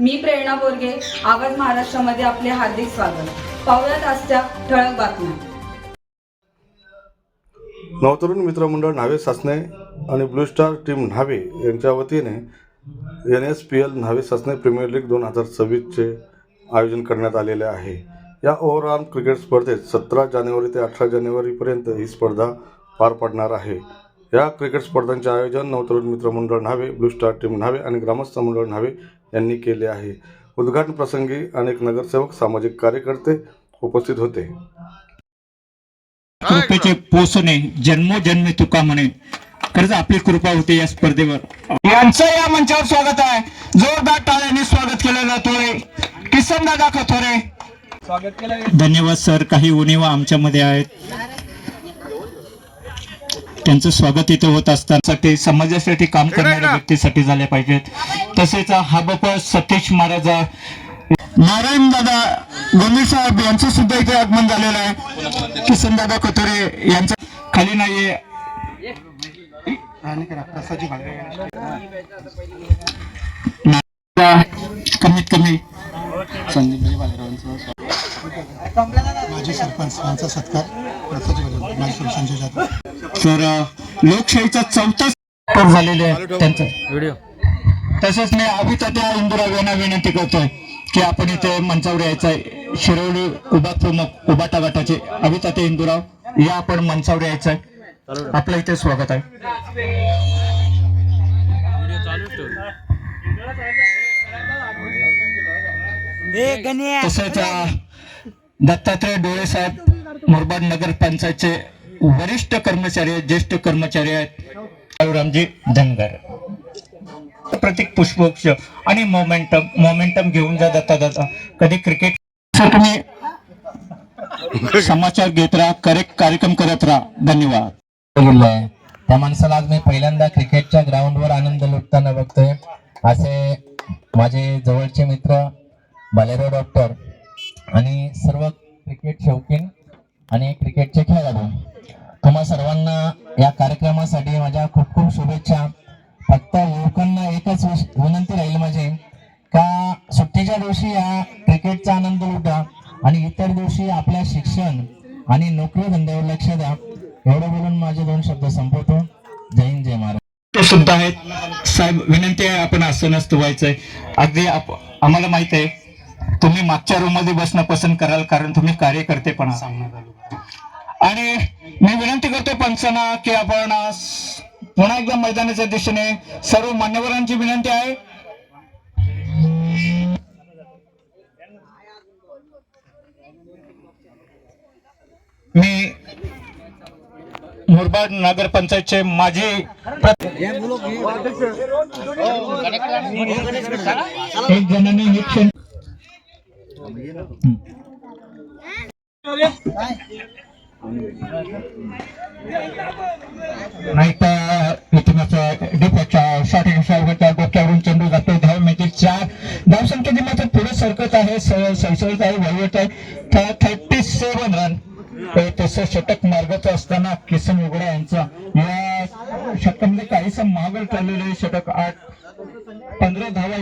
मी प्रेरणा बोरगे आवाज महाराष्ट्रामध्ये आपले हार्दिक स्वागत. पाहुयात आजच्या ठळक बातम्या. नवतरुण मित्रमंडळ न्हावे सासणे आणि ब्लू स्टार टीम न्हावे यांच्या वतीने N S P L Nhave Sasane premier league दोन हजार सव्वीसचे आयोजन करण्यात आलेले आहे. या ओव्हरऑल क्रिकेट स्पर्धेत सतरा जानेवारी ते अठरा जानेवारीपर्यंत ही स्पर्धा पार पडणार आहे. या क्रिकेट स्पर्धांचे आयोजन Navtarun Mitramandal Nhave blue star team Nhave आणि ग्रामस्थ मंडळ न्हावे यांनी केले आहे. उद्घाटन प्रसंगी अनेक नगरसेवक सामाजिक कार्यकर्ते उपस्थित होते. कृपेचे पोसणे जन्मोजन्मी तुका म्हणे. खरंच आपली कृपा होते या स्पर्धेवर. यांचं या मंचावर स्वागत आहे. जोरदार टाळ्यांनी स्वागत केलं जातोय किसन दादा खथोरे धन्यवाद सर. काही उणीवा आमच्यामध्ये आहेत. त्यांचं स्वागत इथे होत असताना समाजासाठी काम करणाऱ्या व्यक्तीसाठी झाले पाहिजेत. तसेच हा बाप सतीश महाराज नारायण दादा गोंदी साहेब यांचं सुद्धा इथे आगमन झालेलं आहे. किसन दादा कोथोरे यांचं खाली नाहीये. ना- कमीत कमी. माजी सरपंच यांचा सत्कार संजय जाधव तर लोकशाहीचा चौथा स्तर झालेले आहे त्यांचं. तसेच मी अभितात्या इंदिरा यांना विनंती करतोय की आपण इथे मंचावर यायचं आहे शिरवली उभा प्रमुख उभाटा गटाचे अभितात्या इंदुराव या आपण मंचावर यायचं आहे आपलं इथे स्वागत आहे. तसेच दत्तात्रय डोळे साहेब मुरबाड नगर पंचायतचे वरिष्ठ कर्मचारी आहेत ज्येष्ठ कर्मचारी आहेत. रामजी धनगर. प्रतीक पुष्पवृक्ष आणि मोमेंटम मोमेंटम घेऊन जा दत्ता दादा. कधी क्रिकेट तुम्ही समाचार घेत राहा करेक्ट कार्यक्रम करत राहा. धन्यवाद. त्या माणसाला आज मी पहिल्यांदा क्रिकेटच्या ग्राउंडवर आनंद लुटताना बघतोय. असे माझे जवळचे मित्र बालेराव डॉक्टर आणि सर्व क्रिकेट शौकीन आणि क्रिकेटचे खेळाडू. तुम्हा सर्वांना या कार्यक्रमासाठी माझ्या खूप खूप शुभेच्छा. फक्त युवकांना एकच विनंती राहील माझी का सुट्टीच्या दिवशी या क्रिकेटचा आनंद लुटा आणि इतर दिवशी आपल्या शिक्षण आणि नोकरी धंद्यावर लक्ष द्या. एवढं बोलून माझे दोन शब्द संपवतो. जय हिंद जय महाराज ते सुद्धा आहेत. साहेब विनंती आहे आपण असं नसतं व्हायचंय. अगदी आम्हाला माहीत आहे तुम्ही मागच्या रूममध्ये बसणं पसंत कराल कारण तुम्ही कार्यकर्ते पण आहात. आणि मी विनंती करतो पंचांना की आपण पुन्हा एकदा मैदानाच्या दिशेने सर्व मान्यवरांची विनंती आहे. मी मुरबाड नगरपंचायतचे माजी एक जणांनी हे क्षण नाही डिपोच्या शॉटिंग डोक्यावरून चेंडू जातो. धाव मिळतील चार. धावसंख्येची मात्र पुढे सरकत आहे स- सळसळत आहे वळवत आहे. थर्टी सेव्हन रन तसं षटक मार्गाचा असताना किसन उघडा यांचा. या षटकामध्ये काहीसा महागड चाललेलं आहे. षटक आठ. पंधरा धावा